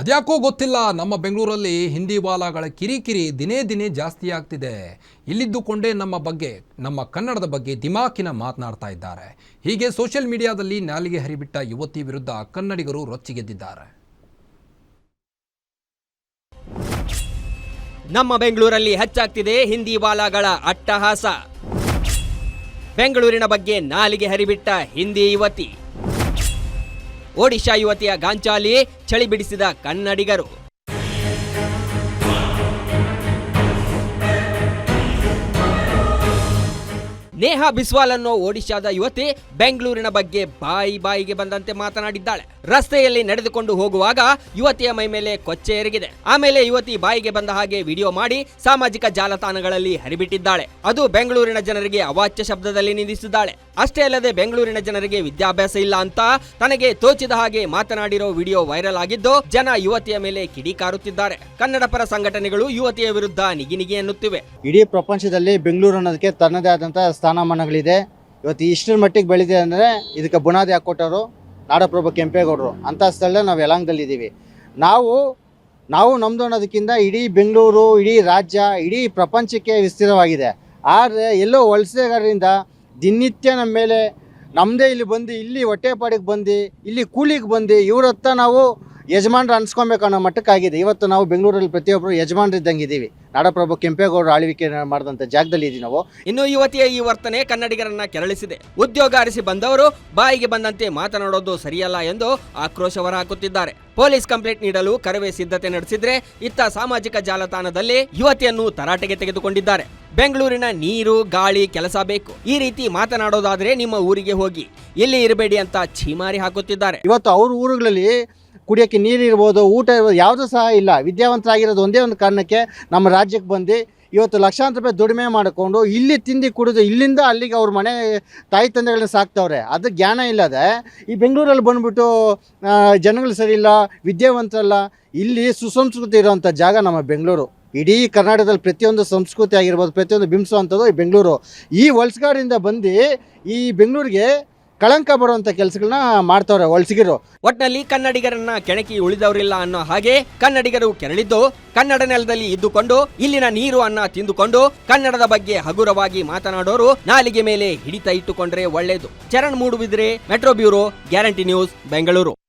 ಅದ್ಯಾಕೋ ಗೊತ್ತಿಲ್ಲ, ನಮ್ಮ ಬೆಂಗಳೂರಲ್ಲಿ ಹಿಂದಿ ವಾಲಾಗಳ ಕಿರಿಕಿರಿ ದಿನೇ ದಿನೇ ಜಾಸ್ತಿ ಆಗ್ತಿದೆ. ಇಲ್ಲಿದ್ದುಕೊಂಡೇ ನಮ್ಮ ಬಗ್ಗೆ, ನಮ್ಮ ಕನ್ನಡದ ಬಗ್ಗೆ ದಿಮಾಕಿನ ಮಾತನಾಡ್ತಾ ಇದ್ದಾರೆ. ಹೀಗೆ ಸೋಷಿಯಲ್ ಮೀಡಿಯಾದಲ್ಲಿ ನಾಲಿಗೆ ಹರಿಬಿಟ್ಟ ಯುವತಿ ವಿರುದ್ಧ ಕನ್ನಡಿಗರು ರೊಚ್ಚಿಗೆದ್ದಿದ್ದಾರೆ. ನಮ್ಮ ಬೆಂಗಳೂರಲ್ಲಿ ಹೆಚ್ಚಾಗ್ತಿದೆ ಹಿಂದಿ ವಾಲಾಗಳ ಅಟ್ಟಹಾಸ. ಬೆಂಗಳೂರಿನ ಬಗ್ಗೆ ನಾಲಿಗೆ ಹರಿಬಿಟ್ಟ ಹಿಂದಿ ಯುವತಿ. ಒಡಿಶಾ ಯುವತಿಯ ಗಾಂಚಾಲಿ ಚಳಿ ಬಿಡಿಸಿದ ಕನ್ನಡಿಗರು. ನೇಹಾ ಬಿಸ್ವಾಲ್ ಅನ್ನೋ ಒಡಿಶಾದ ಯುವತಿ ಬೆಂಗಳೂರಿನ ಬಗ್ಗೆ ಬಾಯಿ ಬಾಯಿಗೆ ಬಂದಂತೆ ಮಾತನಾಡಿದ್ದಾಳೆ. ರಸ್ತೆಯಲ್ಲಿ ನಡೆದುಕೊಂಡು ಹೋಗುವಾಗ ಯುವತಿಯ ಮೈ ಮೇಲೆ ಕೊಚ್ಚೆ ಎರಗಿದೆ. ಆಮೇಲೆ ಯುವತಿ ಬಾಯಿಗೆ ಬಂದ ಹಾಗೆ ವಿಡಿಯೋ ಮಾಡಿ ಸಾಮಾಜಿಕ ಜಾಲತಾಣಗಳಲ್ಲಿ ಹರಿಬಿಟ್ಟಿದ್ದಾಳೆ. ಅದು ಬೆಂಗಳೂರಿನ ಜನರಿಗೆ ಅವಾಚ್ಯ ಶಬ್ದದಲ್ಲಿ ನಿಂದಿಸಿದ್ದಾಳೆ. ಅಷ್ಟೇ ಅಲ್ಲದೆ ಬೆಂಗಳೂರಿನ ಜನರಿಗೆ ವಿದ್ಯಾಭ್ಯಾಸ ಇಲ್ಲ ಅಂತ ತನಗೆ ತೋಚಿದ ಹಾಗೆ ಮಾತನಾಡಿರೋ ವಿಡಿಯೋ ವೈರಲ್ ಆಗಿದ್ದು ಜನ ಯುವತಿಯ ಮೇಲೆ ಕಿಡಿಕಾರುತ್ತಿದ್ದಾರೆ ಕನ್ನಡ ಪರ ಸಂಘಟನೆಗಳು ಯುವತಿಯ ವಿರುದ್ಧ ನಿಗಿನಿಗಿ ಎನ್ನುತ್ತಿವೆ. ಇಡೀ ಪ್ರಪಂಚದಲ್ಲಿ ಬೆಂಗಳೂರು ಅನ್ನೋದಕ್ಕೆ ತನ್ನದೇ ಆದಂಥ ಸ್ಥಾನಮಾನಗಳಿದೆ. ಇವತ್ತು ಇಷ್ಟರ ಮಟ್ಟಿಗೆ ಬೆಳೆದಿದೆ ಅಂದರೆ ಇದಕ್ಕೆ ಬುನಾದಿ ಹಾಕ್ಕೊಟ್ಟವರು ನಾಡಪ್ರಭು ಕೆಂಪೇಗೌಡರು. ಅಂಥ ಸ್ಥಳದಲ್ಲಿ ನಾವು ಯಲಾಂಗದಲ್ಲಿದ್ದೀವಿ ನಾವು ನಾವು ನಮ್ಮದು ಅನ್ನೋದಕ್ಕಿಂತ ಇಡೀ ಬೆಂಗಳೂರು, ಇಡೀ ರಾಜ್ಯ, ಇಡೀ ಪ್ರಪಂಚಕ್ಕೆ ವಿಸ್ತೀರ್ಣವಾಗಿದೆ ಆದರೆ ಎಲ್ಲೋ ವಲಸೆಗಾರರಿಂದ ದಿನನಿತ್ಯ ನಮ್ಮ ಮೇಲೆ ನಮ್ಮದೇ ಇಲ್ಲಿ ಬಂದು, ಇಲ್ಲಿ ಹೊಟ್ಟೆಪಾಡಿಗೆ ಬಂದು, ಇಲ್ಲಿ ಕೂಲಿಗೆ ಬಂದು ಇವರತ್ತ ನಾವು ಯಜಮಾನ್ರು ಅನ್ಸ್ಕೊಬೇಕು ಅನ್ನೋ ಮಟ್ಟಕ್ಕಾಗಿದೆ. ಇವತ್ತು ನಾವು ಬೆಂಗಳೂರಲ್ಲಿ ಪ್ರತಿಯೊಬ್ಬರು ಯಜಮಾನ್ರು ಇದ್ದಂಗೆ ಇದ್ದೀವಿ. ನಾಡಪ್ರಭು ಕೆಂಪೇಗೌಡರು ಆಳ್ವಿಕೆ ಮಾಡಿದಂಥ ಜಾಗದಲ್ಲಿ ಇದ್ದೀವಿ ನಾವು. ಇನ್ನು ಯುವತಿಯ ಈ ವರ್ತನೆ ಕನ್ನಡಿಗರನ್ನ ಕೆರಳಿಸಿದೆ. ಉದ್ಯೋಗ ಅರಿಸಿ ಬಂದವರು ಬಾಯಿಗೆ ಬಂದಂತೆ ಮಾತನಾಡೋದು ಸರಿಯಲ್ಲ ಎಂದು ಆಕ್ರೋಶ ಹೊರಹಾಕುತ್ತಿದ್ದಾರೆ. ಪೊಲೀಸ್ ಕಂಪ್ಲೇಂಟ್ ನೀಡಲು ಕರವೇ ಸಿದ್ಧತೆ ನಡೆಸಿದ್ರೆ ಇತ್ತ ಸಾಮಾಜಿಕ ಜಾಲತಾಣದಲ್ಲಿ ಯುವತಿಯನ್ನು ತರಾಟೆಗೆ ತೆಗೆದುಕೊಂಡಿದ್ದಾರೆ. ಬೆಂಗಳೂರಿನ ನೀರು ಗಾಳಿ ಕೆಲಸ ಬೇಕು. ಈ ರೀತಿ ಮಾತನಾಡೋದಾದ್ರೆ ನಿಮ್ಮ ಊರಿಗೆ ಹೋಗಿ. ಇಲ್ಲಿ ಇರಬೇಡಿ ಅಂತ ಛೀಮಾರಿ ಹಾಕುತ್ತಿದ್ದಾರೆ. ಇವತ್ತು ಅವ್ರ ಊರುಗಳಲ್ಲಿ ಕುಡಿಯೋಕ್ಕೆ ನೀರಿರ್ಬೋದು, ಊಟ ಇರ್ಬೋದು, ಯಾವುದೂ ಸಹ ಇಲ್ಲ. ವಿದ್ಯಾವಂತರಾಗಿರೋದು ಒಂದೇ ಒಂದು ಕಾರಣಕ್ಕೆ ನಮ್ಮ ರಾಜ್ಯಕ್ಕೆ ಬಂದು ಇವತ್ತು ಲಕ್ಷಾಂತರ ರೂಪಾಯಿ ದುಡಿಮೆ ಮಾಡಿಕೊಂಡು ಇಲ್ಲಿ ತಿಂದು ಕುಡಿದು ಇಲ್ಲಿಂದ ಅಲ್ಲಿಗೆ ಅವ್ರ ಮನೆ ತಾಯಿ ತಂದೆಗಳನ್ನ ಸಾಕ್ತವ್ರೆ. ಅದು ಜ್ಞಾನ ಇಲ್ಲದೆ ಈ ಬೆಂಗಳೂರಲ್ಲಿ ಬಂದುಬಿಟ್ಟು ಜನಗಳು ಸರಿ ಇಲ್ಲ ವಿದ್ಯಾವಂತರಲ್ಲ ಇಲ್ಲಿ ಸುಸಂಸ್ಕೃತಿ ಇರೋವಂಥ ಜಾಗ ನಮ್ಮ ಬೆಂಗಳೂರು. ಇಡೀ ಕರ್ನಾಟಕದಲ್ಲಿ ಪ್ರತಿಯೊಂದು ಸಂಸ್ಕೃತಿ ಆಗಿರ್ಬೋದು, ಪ್ರತಿಯೊಂದು ಬಿಂಬಿಸುವಂಥದ್ದು ಈ ಬೆಂಗಳೂರು. ಈ ಹೊಲ್ಸ್ಗಾಡಿಂದ ಬಂದು ಈ ಬೆಂಗಳೂರಿಗೆ ಕಳಂಕ ಬರುವಂಥ ಕೆಲಸಗಳನ್ನ ಮಾಡ್ತವ್ರೆ ಒಳಸಿಗಿರು ಒಟ್ನಲ್ಲಿ ಕನ್ನಡಿಗರನ್ನ ಕೆಣಕಿ ಉಳಿದವರಿಲ್ಲ ಅನ್ನೋ ಹಾಗೆ ಕನ್ನಡಿಗರು ಕೆರಳಿದ್ದು, ಕನ್ನಡ ನೆಲದಲ್ಲಿ ಇದ್ದುಕೊಂಡು, ಇಲ್ಲಿನ ನೀರು ಅನ್ನ ತಿಂದುಕೊಂಡು, ಕನ್ನಡದ ಬಗ್ಗೆ ಹಗುರವಾಗಿ ಮಾತನಾಡೋರು ನಾಲಿಗೆ ಮೇಲೆ ಹಿಡಿತ ಇಟ್ಟುಕೊಂಡ್ರೆ ಒಳ್ಳೇದು. Charan Moodbidri, metro bureau, Guarantee news, Bengaluru.